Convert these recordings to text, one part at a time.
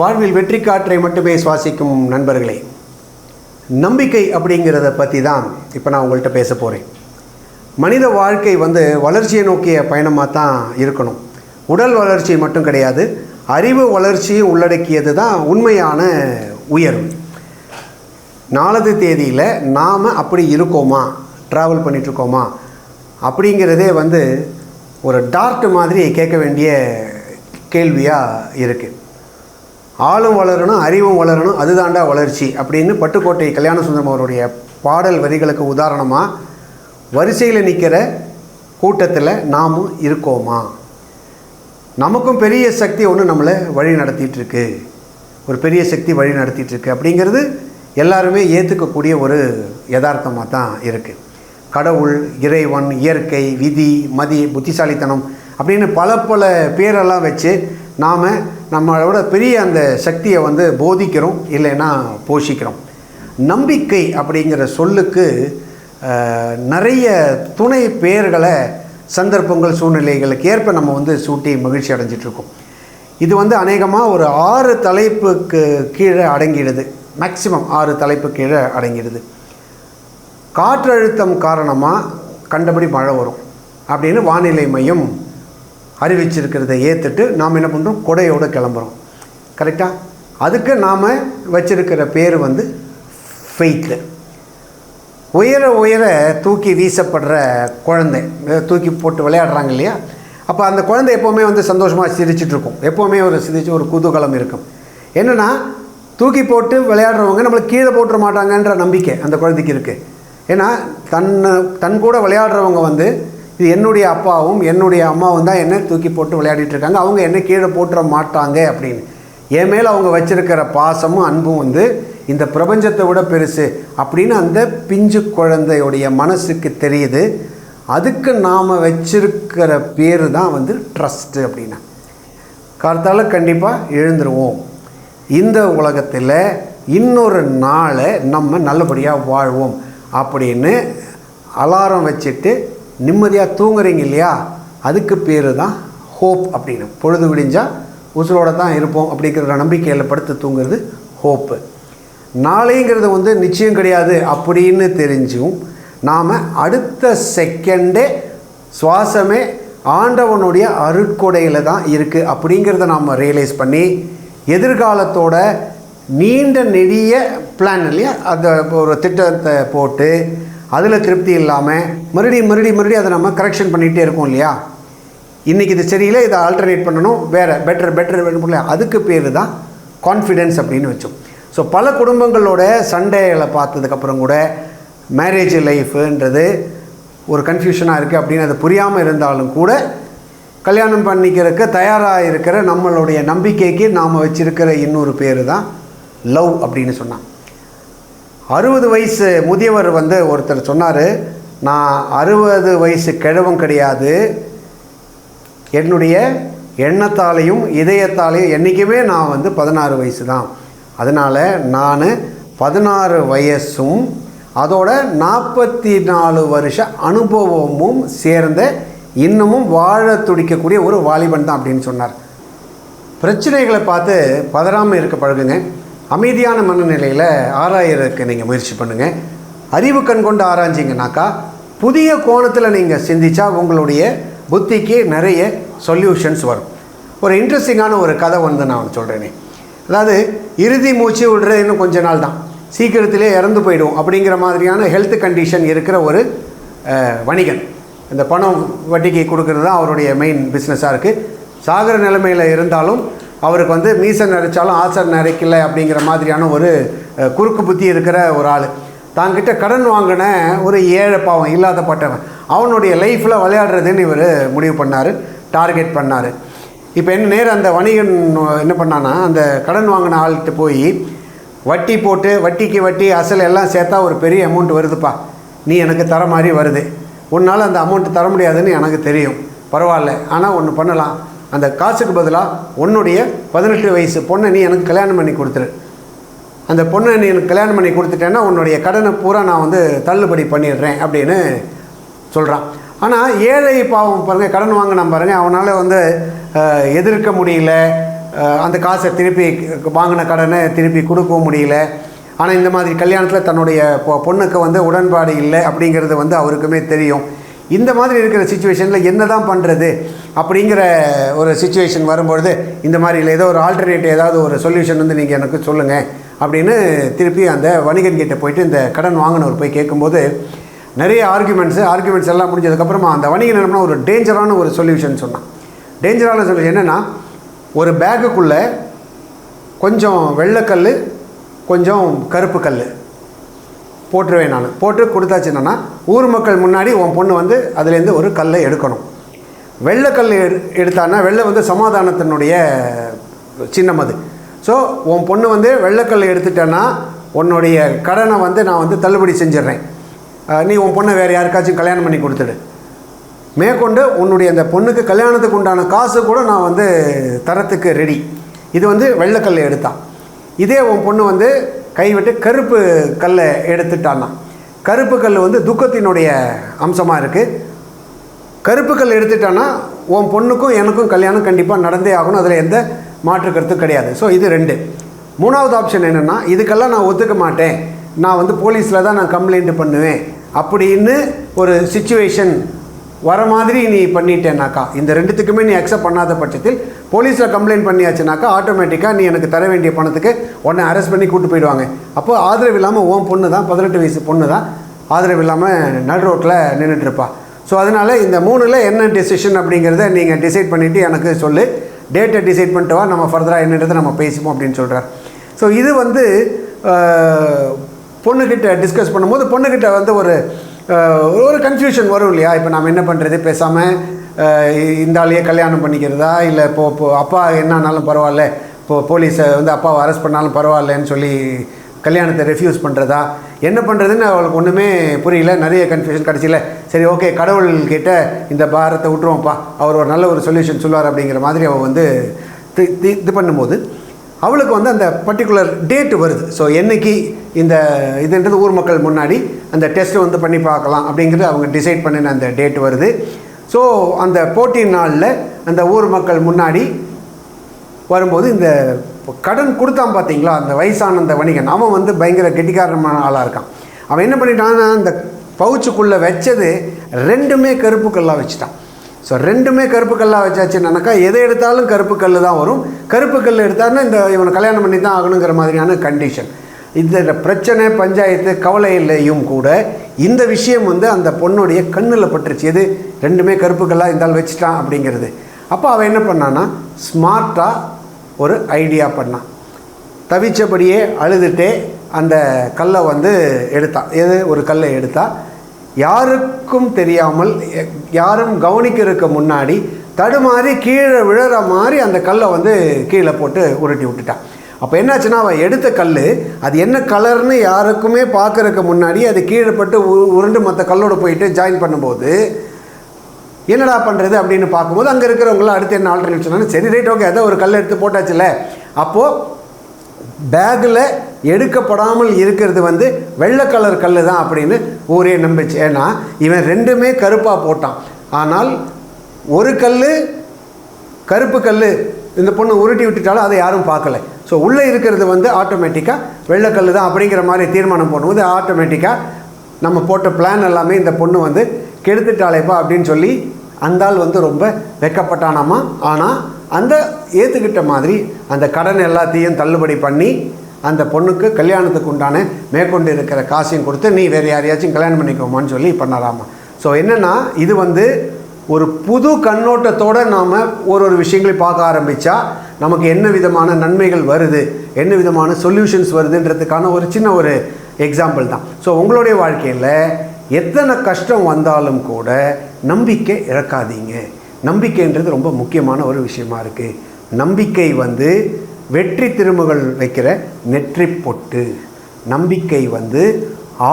வாழ்வில் வெற்றி காற்றை மட்டுமே சுவாசிக்கும் நண்பர்களே நம்பிக்கை அப்படிங்கிறத பற்றி தான் இப்போ நான் உங்கள்கிட்ட பேச போகிறேன் மனித வாழ்க்கை வந்து வளர்ச்சியை நோக்கிய பயணமாக தான் இருக்கணும். உடல் வளர்ச்சி மட்டும் கிடையாது அறிவு வளர்ச்சியும் உள்ளடக்கியது தான் உண்மையான உயர்வு. நாலது தேதியில் நாம் அப்படி இருக்கோமா? ட்ராவல் பண்ணிகிட்ருக்கோமா அப்படிங்கிறதே வந்து ஒரு டார்ட் மாதிரி கேட்க வேண்டிய கேள்வியாக இருக்குது ஆளும் வளரணும் அறிவும் வளரணும் அதுதாண்டா வளர்ச்சி அப்படின்னு பட்டுக்கோட்டை கல்யாண சுந்தரம் அவருடைய பாடல் வரிகளுக்கு உதாரணமாக வரிசையில் நிற்கிற கூட்டத்தில் நாமும் இருக்கோமா? நமக்கும் பெரிய சக்தி ஒன்று நம்மளை வழி நடத்திட்டுருக்கு ஒரு பெரிய சக்தி வழி நடத்திட்டுருக்கு அப்படிங்கிறது எல்லாருமே ஏற்றுக்கக்கூடிய ஒரு யதார்த்தமாக தான் இருக்குது கடவுள் இறைவன் இயற்கை விதி மதி புத்திசாலித்தனம் அப்படின்னு பல பல பேரெல்லாம் வச்சு நாம் நம்மளோட பெரிய அந்த சக்தியை வந்து போதிக்கிறோம் இல்லைன்னா போஷிக்கிறோம். நம்பிக்கை அப்படிங்கிற சொல்லுக்கு நிறைய துணை பெயர்களை சந்தர்ப்பங்கள் சூழ்நிலைகளுக்கு ஏற்ப நம்ம வந்து சூட்டி மகிழ்ச்சி அடைஞ்சிட்ருக்கோம். இது வந்து அநேகமாக ஒரு ஆறு தலைப்புக்கு கீழே அடங்கிடுது. மேக்சிமம் ஆறு தலைப்பு கீழே அடங்கிடுது. காற்றழுத்தம் காரணமாக கண்டபடி மழை வரும் அப்படின்னு வானிலை மையம் அறிவிச்சிருக்கிறத ஏற்றுட்டு நாம் என்ன பண்ணுறோம் கொடையோடு கிளம்புறோம். கரெக்டாக அதுக்கு நாம் வச்சிருக்கிற பேர் வந்து ஃபெய்த்து உயர உயர தூக்கி வீசப்படுற குழந்தை. தூக்கி போட்டு விளையாடுறாங்க இல்லையா? அப்போ அந்த குழந்தை எப்போவுமே வந்து சந்தோஷமாக சிரிச்சிட்ருக்கும் எப்போவுமே ஒரு சிரிச்சு ஒரு குதூகலம் இருக்கும். என்னென்னா தூக்கி போட்டு விளையாடுறவங்க நம்மளை கீழே போட்டுற மாட்டாங்கன்ற நம்பிக்கை அந்த குழந்தைக்கு இருக்குது ஏன்னா தன்னை தன் கூட விளையாடுறவங்க வந்து இது என்னுடைய அப்பாவும் என்னுடைய அம்மாவும் தான் என்ன தூக்கி போட்டு விளையாடிட்டு இருக்காங்க. அவங்க என்ன கீழே போட்டுற மாட்டாங்க அப்படின்னு. என் மேலே அவங்க வச்சிருக்கிற பாசமும் அன்பும் வந்து இந்த பிரபஞ்சத்தை விட பெருசு அப்படின்னு அந்த பிஞ்சு குழந்தையுடைய மனசுக்கு தெரியுது. அதுக்கு நாம் வச்சிருக்கிற பேர் தான் வந்து ட்ரஸ்ட்டு அப்படின்னா. கார்த்தால கண்டிப்பாக எழுந்துருவோம். இந்த உலகத்தில் இன்னொரு நாளை நம்ம நல்லபடியாக வாழ்வோம் அப்படின்னு அலாரம் வச்சுட்டு நிம்மதியாக தூங்குறீங்க இல்லையா? அதுக்கு பேர் தான் ஹோப் அப்படின்னு. பொழுது விடிஞ்சால் உசுரோட தான் இருப்போம் அப்படிங்கிற நம்பிக்கையில் படுத்து தூங்குறது ஹோப்பு நாளைங்கிறது வந்து நிச்சயம் கிடையாது அப்படின்னு தெரிஞ்சும் நாம் அடுத்த செகண்டே சுவாசமே ஆண்டவனுடைய அருட்கொடையில் தான் இருக்குது அப்படிங்கிறத நாம் ரியலைஸ் பண்ணி எதிர்காலத்தோட நீண்ட நெடிய பிளான் இல்லையா? அந்த ஒரு திட்டத்தை போட்டு அதில் திருப்தி இல்லாமல் மறுபடியும் மறுபடியும் மறுபடியும் அதை நம்ம கரெக்ஷன் பண்ணிகிட்டே இருக்கோம் இல்லையா? இன்றைக்கி இது சரியில்லை இதை ஆல்டர்னேட் பண்ணணும் வேறு பெட்டர் பெட்டர் வேணும் இல்லையா? அதுக்கு பேர் தான் கான்ஃபிடென்ஸ் அப்படின்னு வச்சோம். ஸோ பல குடும்பங்களோட சண்டைகளை பார்த்ததுக்கப்புறம் கூட மேரேஜ் லைஃபுன்றது ஒரு கன்ஃபியூஷனாக இருக்குது அப்படின்னு அது புரியாமல் இருந்தாலும் கூட கல்யாணம் பண்ணிக்கிறதுக்கு தயாராக இருக்கிற நம்மளுடைய நம்பிக்கைக்கு நாம் வச்சுருக்கிற இன்னொரு பேர் தான் லவ் அப்படின்னு சொன்னான் அறுபது வயசு முதியவர் வந்து ஒருத்தர் சொன்னார் நான் அறுபது வயசு கிழவும் கிடையாது. என்னுடைய எண்ணத்தாலையும் இதயத்தாலையும் என்றைக்குமே நான் வந்து பதினாறு வயசு தான். அதனால் நான் பதினாறு வயசும் அதோட நாற்பத்தி நாலு வருஷ அனுபவமும் சேர்ந்த இன்னமும் வாழ துடிக்கக்கூடிய ஒரு வாலிபன் தான் அப்படின்னு சொன்னார். பிரச்சனைகளை பார்த்து பதறாமல் இருக்க பழகுங்க. அமைதியான மனநிலையில் ஆராயறதுக்கு நீங்கள் முயற்சி பண்ணுங்கள் அறிவு கண் கொண்டு ஆராய்ஞ்சிங்கனாக்கா புதிய கோணத்தில் நீங்கள் சிந்திச்சா உங்களுடைய புத்திக்கு நிறைய சொல்யூஷன்ஸ் வரும். ஒரு இன்ட்ரெஸ்டிங்கான ஒரு கதை வந்து நான் சொல்கிறேனே அதாவது இறுதி மூச்சு விடுறது இன்னும் கொஞ்ச நாள் தான். சீக்கிரத்திலே இறந்து போயிடும் அப்படிங்கிற மாதிரியான ஹெல்த் கண்டிஷன் இருக்கிற ஒரு வணிகன். இந்த பணம் வட்டிக்கு கொடுக்கறது தான் அவருடைய மெயின் பிஸ்னஸாக இருக்குது சாகர நிலைமையில் இருந்தாலும் அவருக்கு வந்து மீசன் நரைச்சாலும் ஆசர் நரைக்கலை அப்படிங்கிற மாதிரியான ஒரு குறுக்கு புத்தி இருக்கிற ஒரு ஆள். தாங்கிட்ட கடன் வாங்கின ஒரு ஏழை பாவம் இல்லாதப்பட்டவன். அவனுடைய லைஃப்பில் விளையாடுறதுன்னு இவர் முடிவு பண்ணார் டார்கெட் பண்ணார். இப்போ என்ன நேரம் அந்த வணிகன் என்ன பண்ணான்னா அந்த கடன் வாங்கின ஆள்கிட்ட போய் வட்டி போட்டு வட்டிக்கு வட்டி அசல் எல்லாம் சேர்த்தா ஒரு பெரிய அமௌண்ட் வருதுப்பா. நீ எனக்கு தர மாதிரி வருது. உன்னால் அந்த அமௌண்ட் தர முடியாதுன்னு எனக்கு தெரியும். பரவாயில்ல ஆனால் ஒன்று பண்ணலாம். அந்த காசுக்கு பதிலாக உன்னுடைய பதினெட்டு வயசு பொண்ணை நீ எனக்கு கல்யாணம் பண்ணி கொடுத்துரு. அந்த பொண்ணை நீ எனக்கு கல்யாணம் பண்ணி கொடுத்துட்டேன்னா உன்னுடைய கடனை பூரா நான் வந்து தள்ளுபடி பண்ணிடுறேன் அப்படின்னு சொல்கிறான் ஆனால் ஏழை பாவம் பாருங்கள் கடன் வாங்கினான் பாருங்கள் அவனால் வந்து எதிர்க்க முடியல. அந்த காசை திருப்பி வாங்கின கடனை திருப்பி கொடுக்கவும் முடியல. ஆனால் இந்த மாதிரி கல்யாணத்தில் தன்னுடைய பொண்ணுக்கு வந்து உடன்பாடு இல்லை அப்படிங்கிறது வந்து அவருக்குமே தெரியும். இந்த மாதிரி இருக்கிற சுச்சுவேஷனில் என்ன தான் பண்ணுறது அப்படிங்கிற ஒரு சுச்சுவேஷன் வரும்பொழுது இந்த மாதிரி இல்லை ஏதோ ஒரு ஆல்டர்னேட்டிவ் ஏதாவது ஒரு சொல்யூஷன் வந்து நீங்கள் எனக்கு சொல்லுங்கள் அப்படின்னு திருப்பி அந்த வணிகன் கிட்டே போயிட்டு இந்த கடன் வாங்கினவர் போய் கேட்கும்போது நிறைய ஆர்குமெண்ட்ஸு ஆர்குமெண்ட்ஸ் எல்லாம் முடிஞ்சதுக்கப்புறமா அந்த வணிகன் என்ன ஒரு டேஞ்சரான ஒரு சொல்யூஷன் சொன்னான். டேஞ்சரான சொல்யூஷன் என்னென்னா ஒரு பேக்குக்குள்ளே கொஞ்சம் வெள்ளைக்கல் கொஞ்சம் கருப்பு கல் போட்டுருவேன் நான். போட்டு கொடுத்தாச்சு என்னென்னா ஊர் மக்கள் முன்னாடி உன் பொண்ணு வந்து அதுலேருந்து ஒரு கல்லை எடுக்கணும். வெள்ளைக்கல் எடுத்தான்னா வெள்ளை வந்து சமாதானத்தினுடைய சின்னம் அது. ஸோ உன் பொண்ணு வந்து வெள்ளைக்கல் எடுத்துட்டேன்னா உன்னுடைய கடனை வந்து நான் வந்து தள்ளுபடி செஞ்சிடுறேன். நீ உன் பொண்ணை வேறு யாருக்காச்சும் கல்யாணம் பண்ணி கொடுத்துடு. மேற்கொண்டு உன்னுடைய அந்த பொண்ணுக்கு கல்யாணத்துக்கு உண்டான காசு கூட நான் வந்து தரத்துக்கு ரெடி இது வந்து வெள்ளைக்கல்லை எடுத்தான். இதே உன் பொண்ணு வந்து கைவிட்டு கருப்பு கல்லை எடுத்துட்டான்னா. கருப்பு கல் வந்து துக்கத்தினுடைய அம்சமாக இருக்குது கருப்புக்கள் எடுத்துட்டான்னா உன் பொண்ணுக்கும் எனக்கும் கல்யாணம் கண்டிப்பாக நடந்தே ஆகணும். அதில் எந்த மாற்று கருத்தும் கிடையாது. ஸோ இது ரெண்டு. மூணாவது ஆப்ஷன் என்னென்னா இதுக்கெல்லாம் நான் ஒத்துக்க மாட்டேன். நான் வந்து போலீஸில் தான் நான் கம்ப்ளைண்ட் பண்ணுவேன். அப்படின்னு ஒரு சுச்சுவேஷன் வர மாதிரி நீ பண்ணிட்டேனாக்கா இந்த ரெண்டுத்துக்குமே நீ அக்செப்ட் பண்ணாத பட்சத்தில் போலீஸில் கம்ப்ளைண்ட் பண்ணியாச்சுனாக்கா ஆட்டோமேட்டிக்காக நீ எனக்கு தர வேண்டிய பணத்துக்கு உடனே அரெஸ்ட் பண்ணி கூட்டு போயிடுவாங்க. அப்போ ஆதரவு இல்லாமல் உன் பொண்ணு தான் பதினெட்டு வயசு பொண்ணு தான் ஆதரவு இல்லாமல் நடு ரோட்டில் நின்றுட்டுருப்பா ஸோ அதனால் இந்த மூணில் என்ன டெசிஷன் அப்படிங்கிறத நீங்கள் டிசைட் பண்ணிவிட்டு எனக்கு சொல்லு. டேட்டை டிசைட் பண்ணிட்டு வா நம்ம ஃபர்தராக என்னன்றதை நம்ம பேசிப்போம் அப்படின்னு சொல்கிறார் ஸோ இது வந்து பொண்ணுக்கிட்ட டிஸ்கஸ் பண்ணும்போது பொண்ணுக்கிட்ட வந்து ஒரு ஒரு கன்ஃபியூஷன் வரும் இல்லையா? இப்போ நாம் என்ன பண்ணுறது பேசாமல் இந்த ஆளையே கல்யாணம் பண்ணிக்கிறதா? இல்லை இப்போ இப்போ அப்பா என்னானாலும் பரவாயில்ல. இப்போ போலீஸை வந்து அப்பாவை அரெஸ்ட் பண்ணாலும் பரவாயில்லன்னு சொல்லி கல்யாணத்தை ரெஃப்யூஸ் பண்ணுறதா என்ன பண்ணுறதுன்னு அவளுக்கு ஒன்றுமே புரியல. நிறைய கன்ஃபியூஷன் கிடச்சில. சரி ஓகே கடவுள் கிட்ட இந்த பாரத்தை விட்டுருவோம்ப்பா. அவர் ஒரு நல்ல ஒரு சொல்யூஷன் சொல்லுவார் அப்படிங்கிற மாதிரி அவள் வந்து தி- இது பண்ணும்போது அவளுக்கு வந்து அந்த பர்டிகுலர் டேட் வருது. ஸோ என்னைக்கு இந்த இதுன்றது ஊர் மக்கள் முன்னாடி அந்த டெஸ்ட்டு வந்து பண்ணி பார்க்கலாம் அப்படிங்கிறது அவங்க டிசைட் பண்ணின அந்த டேட் வருது. ஸோ அந்த போட்டி நாளில் அந்த ஊர் மக்கள் முன்னாடி வரும்போது இந்த இப்போ கடன் கொடுத்தான் பார்த்தீங்களா அந்த வயசான அந்த வணிகன். அவன் வந்து பயங்கர கெட்டிக்காரமான ஆளாக இருக்கான். அவன் என்ன பண்ணிட்டான்னா அந்த பவுச்சுக்குள்ளே வச்சது ரெண்டுமே கருப்பு கல்லாக வச்சுட்டான். ஸோ ரெண்டுமே கருப்பு கல்லாக வச்சாச்சுன்னாக்கா எதை எடுத்தாலும் கருப்பு கல் தான் வரும். கருப்பு கல் எடுத்தாருன்னா இந்த இவனை கல்யாணம் பண்ணி தான் ஆகணுங்கிற மாதிரியான கண்டிஷன் இந்த பிரச்சனை பஞ்சாயத்து கவலையிலையும் கூட இந்த விஷயம் வந்து அந்த பொண்ணுடைய கண்ணில் பட்டுருச்சு. எது? ரெண்டுமே கருப்பு கல்லாக இருந்தால் வச்சுட்டான் அப்படிங்கிறது. அப்போ அவன் என்ன பண்ணான்னா ஸ்மார்ட்டாக ஒரு ஐடியா பண்ணான். தவிச்சபடியே அழுதுட்டே அந்த கல்லை வந்து எடுத்தான். எது? ஒரு கல்லை எடுத்தான் யாருக்கும் தெரியாமல் யாரும் கவனிக்கிறதுக்கு முன்னாடி தடுமாறி கீழே விழுற மாதிரி அந்த கல்லை வந்து கீழே போட்டு உருட்டி விட்டுட்டான். அப்போ என்னாச்சுன்னா அவன் எடுத்த கல் அது என்ன கலர்னு யாருக்குமே பார்க்கறதுக்கு முன்னாடி அது கீழே பட்டு உ- உருண்டு மற்ற கல்லோடு போயிட்டு ஜாயின் பண்ணும்போது என்னடா பண்ணுறது அப்படின்னு பார்க்கும்போது அங்கே இருக்கிறவங்களாம் அடுத்து என்ன ஆல்டர்னேட் சொன்னாங்க? சரி ரைட் ஓகே அதை ஒரு கல் எடுத்து போட்டாச்சுல அப்போது பேக்கில் எடுக்கப்படாமல் இருக்கிறது வந்து வெள்ளை கலர் கல் தான் அப்படின்னு ஊரே நம்பிச்சு. ஏன்னா இவன் ரெண்டுமே கருப்பாக போட்டான். ஆனால் ஒரு கல் கருப்பு கல் இந்த பொண்ணு உருட்டி விட்டுட்டாலும் அதை யாரும் பார்க்கல. ஸோ உள்ளே இருக்கிறது வந்து ஆட்டோமேட்டிக்காக வெள்ளைக்கல் தான் அப்படிங்கிற மாதிரி தீர்மானம் போடும்போது ஆட்டோமேட்டிக்காக நம்ம போட்ட பிளான் எல்லாமே இந்த பொண்ணு வந்து கெடுத்துட்டாளேப்பா அப்படின்னு சொல்லி அந்தாள் வந்து ரொம்ப வெக்கப்பட்டானாமா. ஆனால் அந்த ஏற்றுக்கிட்ட மாதிரி அந்த கடன் எல்லாத்தையும் தள்ளுபடி பண்ணி அந்த பொண்ணுக்கு கல்யாணத்துக்கு உண்டான மேற்கொண்டு இருக்கிற காசையும் கொடுத்து நீ வேறு யாரையாச்சும் கல்யாணம் பண்ணிக்கோமான்னு சொல்லி பண்ணலாமா ஸோ என்னென்னா இது வந்து ஒரு புது கண்ணோட்டத்தோடு நாம் ஒரு ஒரு விஷயங்களை பார்க்க ஆரம்பித்தா நமக்கு என்ன விதமான நன்மைகள் வருது என்ன விதமான சொல்யூஷன்ஸ் வருதுன்றதுக்கான ஒரு சின்ன ஒரு எக்ஸாம்பிள் தான். ஸோ உங்களுடைய வாழ்க்கையில் எத்தனை கஷ்டம் வந்தாலும் கூட நம்பிக்கை இழக்காதீங்க. நம்பிக்கைன்றது ரொம்ப முக்கியமான ஒரு விஷயமா இருக்குது நம்பிக்கை வந்து வெற்றி திருமுகள் வைக்கிற நெற்றி பொட்டு. நம்பிக்கை வந்து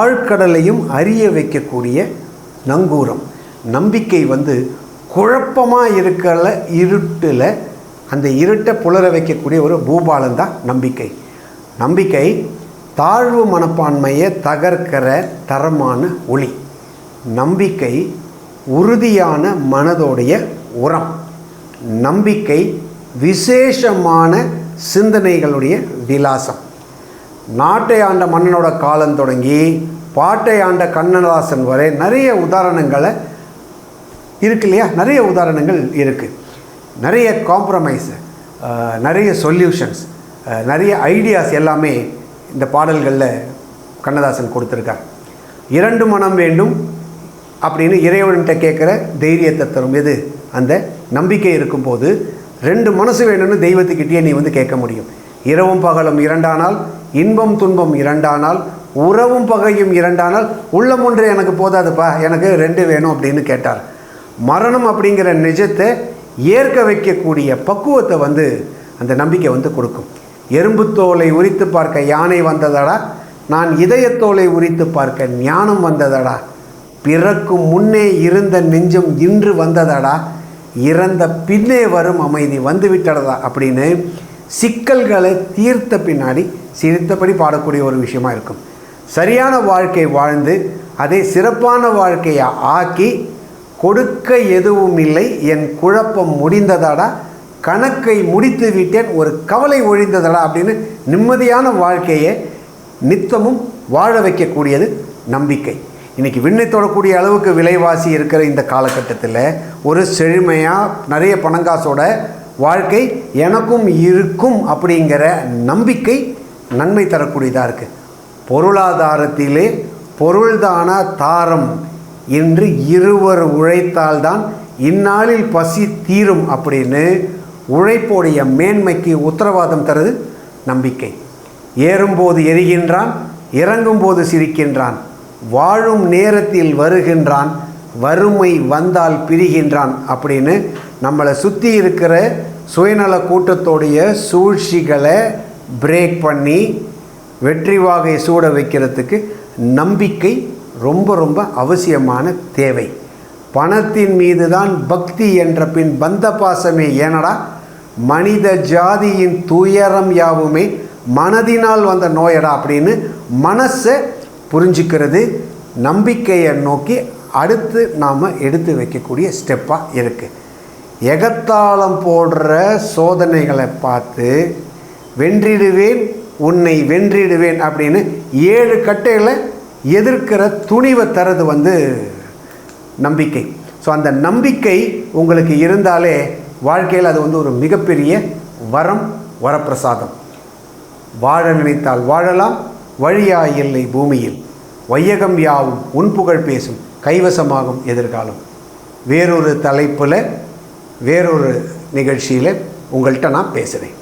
ஆழ்கடலையும் அறிய வைக்கக்கூடிய நங்கூரம். நம்பிக்கை வந்து குழப்பமாக இருக்கிற இருட்டில் அந்த இருட்டை புலர வைக்கக்கூடிய ஒரு பூபாலம் தான் நம்பிக்கை. நம்பிக்கை தாழ்வு மனப்பான்மையை தகர்க்கிற தரமான ஒளி. நம்பிக்கை உறுதியான மனதோடைய உரம். நம்பிக்கை விசேஷமான சிந்தனைகளுடைய விலாசம். நாட்டை ஆண்ட மன்னனோட காலம் தொடங்கி பாட்டை ஆண்ட கண்ணதாசன் வரை நிறைய உதாரணங்களை இருக்கு இல்லையா? நிறைய உதாரணங்கள் இருக்குது நிறைய காம்ப்ரமைஸ் நிறைய சொல்யூஷன்ஸ் நிறைய ஐடியாஸ் எல்லாமே இந்த பாடல்களில் கண்ணதாசன் கொடுத்துருக்கார். இரண்டு மனம் வேண்டும் அப்படின்னு இறைவன்கிட்ட கேட்குற தைரியத்தை தரும். எது? அந்த நம்பிக்கை இருக்கும்போது ரெண்டு மனசு வேணும்னு தெய்வத்துக்கிட்டே நீ வந்து கேட்க முடியும். இரவும் பகலும் இரண்டானால் இன்பம் துன்பம் இரண்டானால் உறவும் பகையும் இரண்டானால் உள்ளம் ஒன்று எனக்கு போதாதுப்பா எனக்கு ரெண்டு வேணும் அப்படின்னு கேட்டார். மரணம் அப்படிங்கிற நிஜத்தை ஏற்க வைக்கக்கூடிய பக்குவத்தை வந்து அந்த நம்பிக்கை வந்து கொடுக்கும். எறும்புத்தோலை உரித்து பார்க்க யானை வந்ததடா? நான் இதயத்தோலை உரித்து பார்க்க ஞானம் வந்ததடா? பிறக்கும் முன்னே இருந்த நெஞ்சம் இன்று வந்ததடா? இறந்த பின்னே வரும் அமைதி வந்துவிட்டடா அப்படின்னு சிக்கல்களை தீர்த்த பின்னாடி சிரித்தபடி பாடக்கூடிய ஒரு விஷயமா இருக்கும். சரியான வாழ்க்கை வாழ்ந்து அதை சிறப்பான வாழ்க்கையை ஆக்கி கொடுக்க எதுவும் இல்லை. என் குழப்பம் முடிந்ததாடா? கணக்கை முடித்து விட்டேன் ஒரு கவலை ஒழிந்ததடா அப்படின்னு நிம்மதியான வாழ்க்கையை நித்தமும் வாழ வைக்கக்கூடியது நம்பிக்கை. இன்றைக்கி விண்ணை தொடக்கூடிய அளவுக்கு விலைவாசி இருக்கிற இந்த காலகட்டத்தில் ஒரு செழுமையாக நிறைய பணங்காசோட வாழ்க்கை எனக்கும் இருக்கும் அப்படிங்கிற நம்பிக்கை நன்மை தரக்கூடியதாக இருக்குது பொருளாதாரத்திலே பொருள்தான தாரம் என்று இருவர் உழைத்தால்தான் இந்நாளில் பசி தீரும் அப்படின்னு உழைப்போடைய மேன்மைக்கு உத்தரவாதம் தருது நம்பிக்கை. ஏறும்போது எரிகின்றான் இறங்கும்போது சிரிக்கின்றான் வாழும் நேரத்தில் வருகின்றான் வறுமை வந்தால் பிரிகின்றான் அப்படின்னு நம்மளை சுற்றி இருக்கிற சுயநல கூட்டத்தோடைய சூழ்ச்சிகளை பிரேக் பண்ணி வெற்றி வாகை சூட வைக்கிறதுக்கு நம்பிக்கை ரொம்ப ரொம்ப அவசியமான தேவை. பணத்தின் மீது தான் பக்தி என்ற பின் பந்த பாசமே ஏனடா? மனித ஜாதியின் துயரம் யாவுமே மனதினால் வந்த நோயடா அப்படின்னு மனசை புரிஞ்சுக்கிறது நம்பிக்கையை நோக்கி அடுத்து நாம் எடுத்து வைக்கக்கூடிய ஸ்டெப்பாக இருக்குது எகத்தாளம் போடுற சோதனைகளை பார்த்து வென்றிடுவேன் உன்னை வென்றிடுவேன் அப்படின்னு ஏழு கட்டைகளை எதிர்க்கிற துணிவை தரது வந்து நம்பிக்கை. ஸோ அந்த நம்பிக்கை உங்களுக்கு இருந்தாலே வாழ்க்கையில் அது வந்து ஒரு மிகப்பெரிய வரம் வரப்பிரசாதம். வாழ நினைத்தால் வாழலாம் வழியா இல்லை பூமியில். வையகம் யாவும் உன் புகழ் பேசும் கைவசமாகும் எதிர்காலம். வேறொரு தலைப்பில் வேறொரு நிகழ்ச்சியில் உங்கள்கிட்ட நான் பேசுகிறேன்.